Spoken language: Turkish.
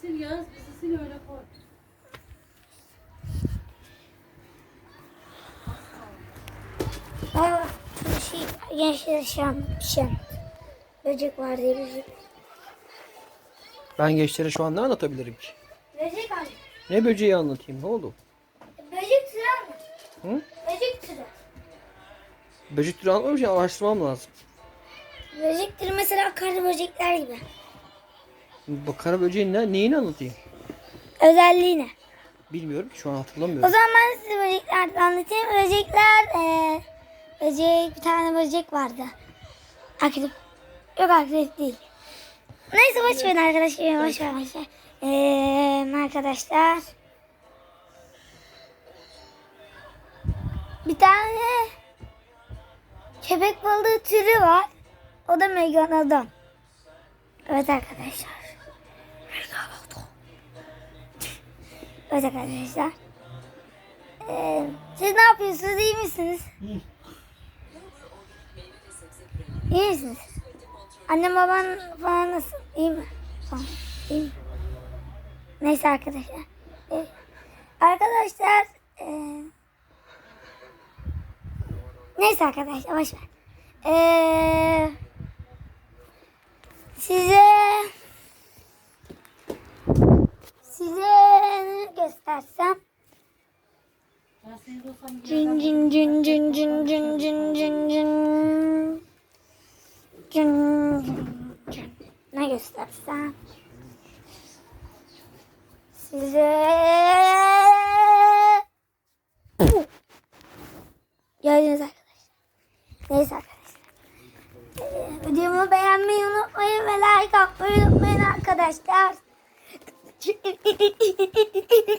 sil Yağız. Bizi sil öyle koy. Aa, bir şey şey anlatmışım. Böcek var diye böcek. Ben gençlere şu an ne anlatabilirim ki? Böcek abi. Ne böceği anlatayım? Ne oldu? Böcek türü anlat. Hı? Böcek türü. Böcek türü anlatmamış ya araştırmam lazım. Böcek türü mesela karı böcekler gibi. Bu kara böceğin ne, neyini anlatayım? Özelliği ne? Bilmiyorum ki şu an O hatırlamıyorum. zaman ben size böceklerden anlatayım. Böcekler, eee böcek, bir tane böcek vardı. Akrep. Yok akrep değil. Neyse boş verin arkadaşlar. Boş ver, boş ver. Eee, arkadaşlar. Bir tane köpek balığı türü var. O da megalodon. Evet arkadaşlar. Evet arkadaşlar. Ee, siz ne yapıyorsunuz? İyi misiniz? İyi misiniz? Annem baban falan nasıl? İyi mi? Falan. İyi mi? Neyse arkadaşlar. Ee, arkadaşlar ee, neyse arkadaşlar boş. Ee, size ne Cin cin cin cin cin cin cin cin cin Cin cin cin. Ne göstersem Size. Gördünüz arkadaşlar. Neyse arkadaşlar. Ee, Videomu beğenmeyi unutmayın ve like atmayı unutmayın arkadaşlar